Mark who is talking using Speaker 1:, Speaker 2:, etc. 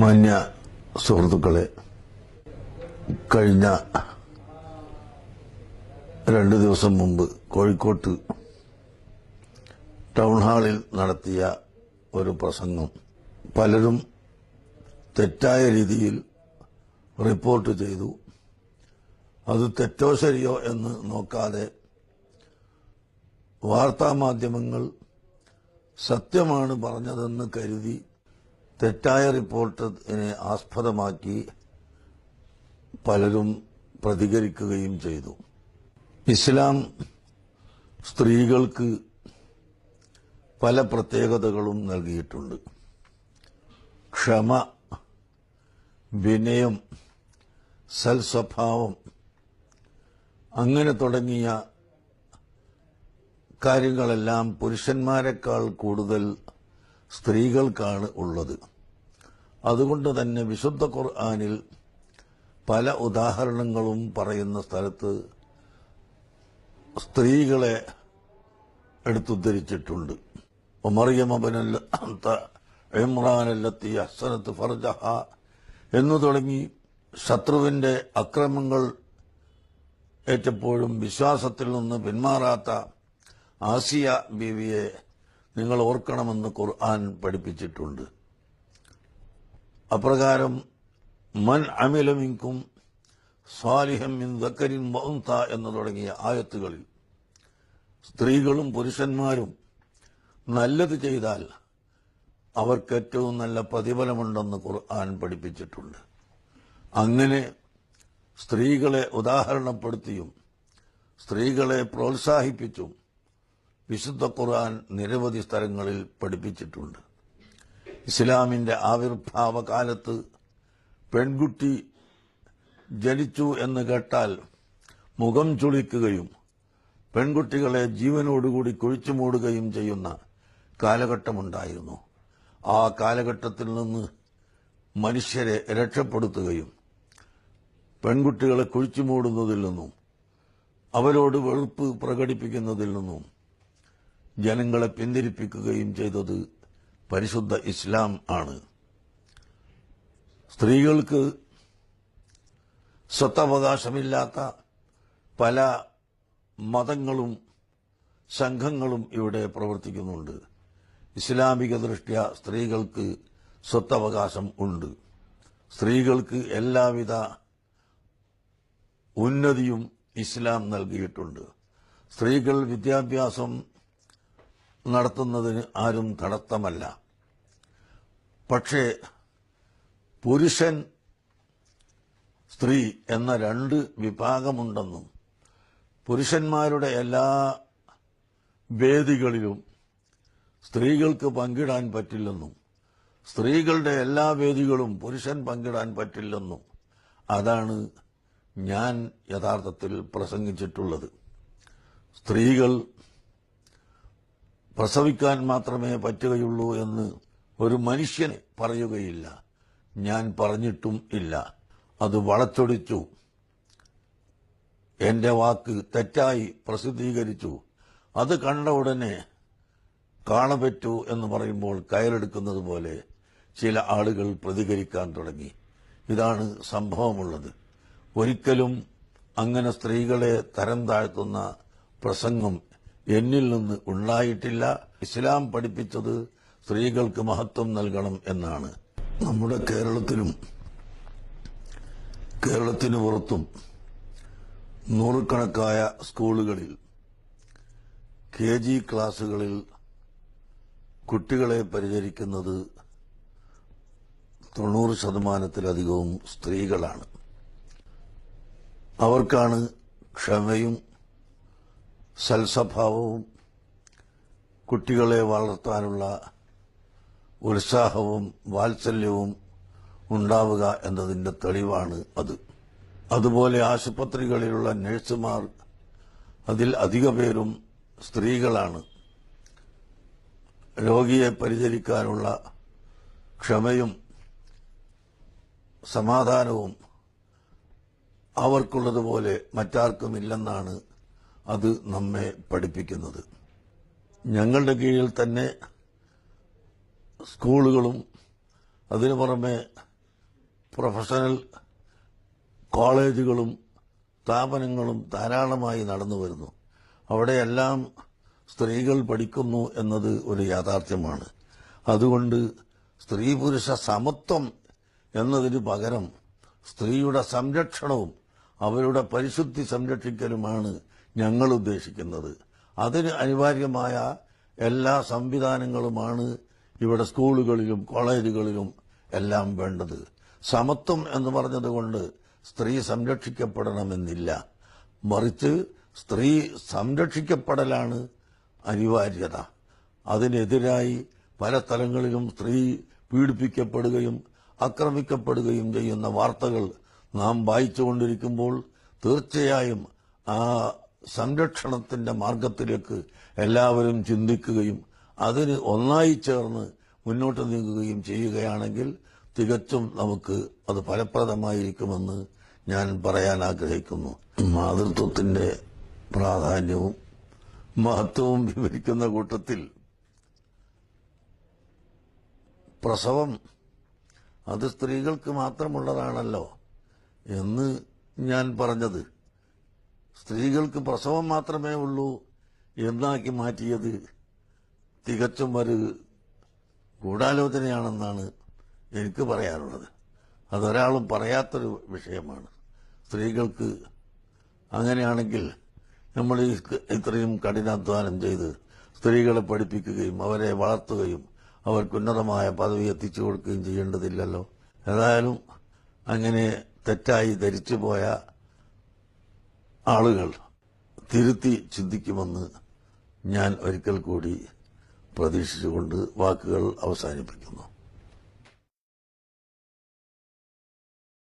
Speaker 1: മാന്യ സുഹൃത്തുക്കളെ കഴിഞ്ഞ രണ്ട് ദിവസം മുമ്പ് കോഴിക്കോട്ട് ടൗൺ ഹാളിൽ നടത്തിയ ഒരു പ്രസംഗം. പലരും തെറ്റായ രീതിയിൽ റിപ്പോർട്ട് ചെയ്തു. അത് തെറ്റോ ശരിയോ എന്ന് നോക്കാതെ വാർത്താമാധ്യമങ്ങൾ സത്യമാണ് പറഞ്ഞതെന്ന് കരുതി തെറ്റായ റിപ്പോർട്ടിനെ ആസ്പദമാക്കി പലരും പ്രതികരിക്കുകയും ചെയ്തു. ഇസ്ലാം സ്ത്രീകൾക്ക് പല പ്രത്യേകതകളും നൽകിയിട്ടുണ്ട്. ക്ഷമ വിനയം സൽസ്വഭാവം അങ്ങനെ തുടങ്ങിയ കാര്യങ്ങളെല്ലാം പുരുഷന്മാരെക്കാൾ കൂടുതൽ സ്ത്രീകൾക്കാണ് ഉള്ളത്. അതുകൊണ്ട് തന്നെ വിശുദ്ധ ഖുർആാനിൽ പല ഉദാഹരണങ്ങളും പറയുന്ന സ്ഥലത്ത് സ്ത്രീകളെ എടുത്തുദ്ധരിച്ചിട്ടുണ്ട്. ഒമറിയമബനല്ലത്തി അസനത്ത് ഫർജഹ എന്നു തുടങ്ങി ശത്രുവിന്റെ അക്രമങ്ങൾ ഏറ്റപ്പോഴും വിശ്വാസത്തിൽ നിന്ന് പിന്മാറാത്ത ആസിയ ബീവിയെ നിങ്ങൾ ഓർക്കണമെന്ന് ഖുർആൻ പഠിപ്പിച്ചിട്ടുണ്ട്. അപ്രകാരം മൻ അമിലമിങ്കും സ്വാലിഹം ഇൻ ദക്കരിൻ വൗന്ത എന്ന് തുടങ്ങിയ ആയത്തുകളിൽ സ്ത്രീകളും പുരുഷന്മാരും നല്ലത് ചെയ്താൽ അവർക്ക് ഏറ്റവും നല്ല പ്രതിഫലമുണ്ടെന്ന് ഖുർആൻ പഠിപ്പിച്ചിട്ടുണ്ട്. അങ്ങനെ സ്ത്രീകളെ ഉദാഹരണപ്പെടുത്തിയും സ്ത്രീകളെ പ്രോത്സാഹിപ്പിച്ചും വിശുദ്ധ ഖുർആൻ നിരവധി സ്ഥലങ്ങളിൽ പഠിപ്പിച്ചിട്ടുണ്ട്. ഇസ്ലാമിന്റെ ആവിർഭാവ കാലത്ത് പെൺകുട്ടി ജനിച്ചു എന്ന് കേട്ടാൽ മുഖം ചുളിക്കുകയും പെൺകുട്ടികളെ ജീവനോടുകൂടി കുഴിച്ചു മൂടുകയും ചെയ്യുന്ന കാലഘട്ടമുണ്ടായിരുന്നു. ആ കാലഘട്ടത്തിൽ നിന്ന് മനുഷ്യരെ രക്ഷപ്പെടുത്തുകയും പെൺകുട്ടികളെ കുഴിച്ചു മൂടുന്നതിൽ നിന്നും അവരോട് വെറുപ്പ് പ്രകടിപ്പിക്കുന്നതിൽ നിന്നും ജനങ്ങളെ പിന്തിരിപ്പിക്കുകയും ചെയ്തത് പരിശുദ്ധ ഇസ്ലാം ആണ്. സ്ത്രീകൾക്ക് സ്വത്തവകാശമില്ലാത്ത പല മതങ്ങളും സംഘങ്ങളും ഇവിടെ പ്രവർത്തിക്കുന്നുണ്ട്. ഇസ്ലാമിക ദൃഷ്ട്യ സ്ത്രീകൾക്ക് സ്വത്തവകാശം ഉണ്ട്. സ്ത്രീകൾക്ക് എല്ലാവിധ ഉന്നതിയും ഇസ്ലാം നൽകിയിട്ടുണ്ട്. സ്ത്രീകൾ വിദ്യാഭ്യാസം നടത്തുന്നതിന് ആരും തടസ്സമല്ല. പക്ഷേ പുരുഷൻ സ്ത്രീ എന്ന രണ്ട് വിഭാഗമുണ്ടെന്നും പുരുഷന്മാരുടെ എല്ലാ വേദികളിലും സ്ത്രീകൾക്ക് പങ്കിടാൻ പറ്റില്ലെന്നും സ്ത്രീകളുടെ എല്ലാ വേദികളും പുരുഷൻ പങ്കിടാൻ പറ്റില്ലെന്നും അതാണ് ഞാൻ യഥാർത്ഥത്തിൽ പ്രസംഗിച്ചിട്ടുള്ളത്. സ്ത്രീകൾ പ്രസവിക്കാൻ മാത്രമേ പറ്റുകയുള്ളൂ എന്ന് ഒരു മനുഷ്യന് പറയുകയില്ല. ഞാൻ പറഞ്ഞിട്ടും ഇല്ല. അത് വളച്ചൊടിച്ചു. എന്റെ വാക്ക് തെറ്റായി പ്രസിദ്ധീകരിച്ചു. അത് കണ്ട ഉടനെ കാണപറ്റു എന്ന് പറയുമ്പോൾ കയറെടുക്കുന്നത് പോലെ ചില ആളുകൾ പ്രതികരിക്കാൻ തുടങ്ങി. ഇതാണ് സംഭവമുള്ളത്. ഒരിക്കലും അങ്ങനെ സ്ത്രീകളെ തരം താഴ്ത്തുന്ന പ്രസംഗം എന്നിൽ നിന്ന് ഉണ്ടായിട്ടില്ല. ഇസ്ലാം പഠിപ്പിച്ചത് സ്ത്രീകൾക്ക് മഹത്വം നൽകണം എന്നാണ്. നമ്മുടെ കേരളത്തിലും കേരളത്തിന് പുറത്തും നൂറുകണക്കായ സ്കൂളുകളിൽ കെ ജി ക്ലാസുകളിൽ കുട്ടികളെ പരിചരിക്കുന്നത് തൊണ്ണൂറ് ശതമാനത്തിലധികവും സ്ത്രീകളാണ്. അവർക്കാണ് ക്ഷമയും സൽസ്വഭാവവും കുട്ടികളെ വളർത്താനുള്ള ഉത്സാഹവും വാത്സല്യവും ഉണ്ടാവുക എന്നതിന്റെ തെളിവാണ് അത്. അതുപോലെ ആശുപത്രികളിലുള്ള നഴ്സുമാർ അതിൽ അധിക പേരും സ്ത്രീകളാണ്. രോഗിയെ പരിചരിക്കാനുള്ള ക്ഷമയും സമാധാനവും അവർക്കുള്ളതുപോലെ മറ്റാർക്കുമില്ലെന്നാണ് അത് നമ്മെ പഠിപ്പിക്കുന്നത്. ഞങ്ങളുടെ കീഴിൽ തന്നെ സ്കൂളുകളും അതിനു പുറമെ പ്രൊഫഷണൽ കോളേജുകളും സ്ഥാപനങ്ങളും ധാരാളമായി നടന്നു വരുന്നു. അവിടെയെല്ലാം സ്ത്രീകൾ പഠിക്കുന്നു എന്നത് ഒരു യാഥാർത്ഥ്യമാണ്. അതുകൊണ്ട് സ്ത്രീ പുരുഷ സമത്വം എന്നതിന് പകരം സ്ത്രീയുടെ സംരക്ഷണവും അവരുടെ പരിശുദ്ധി സംരക്ഷിക്കലുമാണ് ഞങ്ങൾ ഉദ്ദേശിക്കുന്നത്. അതിന് അനിവാര്യമായ എല്ലാ സംവിധാനങ്ങളുമാണ് ഇവിടെ സ്കൂളുകളിലും കോളേജുകളിലും എല്ലാം വേണ്ടത്. സമത്വം എന്ന് പറഞ്ഞതുകൊണ്ട് സ്ത്രീ സംരക്ഷിക്കപ്പെടണമെന്നില്ല. മറിച്ച് സ്ത്രീ സംരക്ഷിക്കപ്പെടലാണ് അനിവാര്യത. അതിനെതിരായി പല സ്ഥലങ്ങളിലും സ്ത്രീ പീഡിപ്പിക്കപ്പെടുകയും ആക്രമിക്കപ്പെടുകയും ചെയ്യുന്ന വാർത്തകൾ നാം വായിച്ചുകൊണ്ടിരിക്കുമ്പോൾ തീർച്ചയായും ആ സംരക്ഷണത്തിന്റെ മാർഗത്തിലേക്ക് എല്ലാവരും ചിന്തിക്കുകയും അതിന് ഒന്നായി ചേർന്ന് മുന്നോട്ട് നീങ്ങുകയും ചെയ്യുകയാണെങ്കിൽ തികച്ചും നമുക്ക് അത് ഫലപ്രദമായിരിക്കുമെന്ന് ഞാൻ പറയാൻ ആഗ്രഹിക്കുന്നു. മാതൃത്വത്തിന്റെ പ്രാധാന്യവും മഹത്വവും വിവരിക്കുന്ന കൂട്ടത്തിൽ പ്രസവം അത് സ്ത്രീകൾക്ക് മാത്രമുള്ളതാണല്ലോ എന്ന് ഞാൻ പറഞ്ഞത്. സ്ത്രീകൾക്ക് പ്രസവം മാത്രമേ ഉള്ളൂ. എന്നാക്കി മാറ്റിയത്? തികച്ചും ഒരു ഗൂഢാലോചനയാണെന്നാണ് എനിക്ക് പറയാനുള്ളത്. അതൊരാളും പറയാത്തൊരു വിഷയമാണ്. സ്ത്രീകൾക്ക് അങ്ങനെയാണെങ്കിൽ നമ്മൾ ഈ ഇത്രയും കഠിനാധ്വാനം ചെയ്ത് സ്ത്രീകളെ പഠിപ്പിക്കുകയും അവരെ വളർത്തുകയും അവർക്ക് ഉന്നതമായ പദവി എത്തിച്ചു കൊടുക്കുകയും ചെയ്യേണ്ടതില്ലല്ലോ. ഏതായാലും അങ്ങനെ തെറ്റായി ധരിച്ചുപോയ ആളുകൾ തിരുത്തി ചിന്തിക്കുമെന്ന് ഞാൻ ഒരിക്കൽ കൂടി പ്രതീക്ഷിച്ചുകൊണ്ട് വാക്കുകൾ അവസാനിപ്പിക്കുന്നു.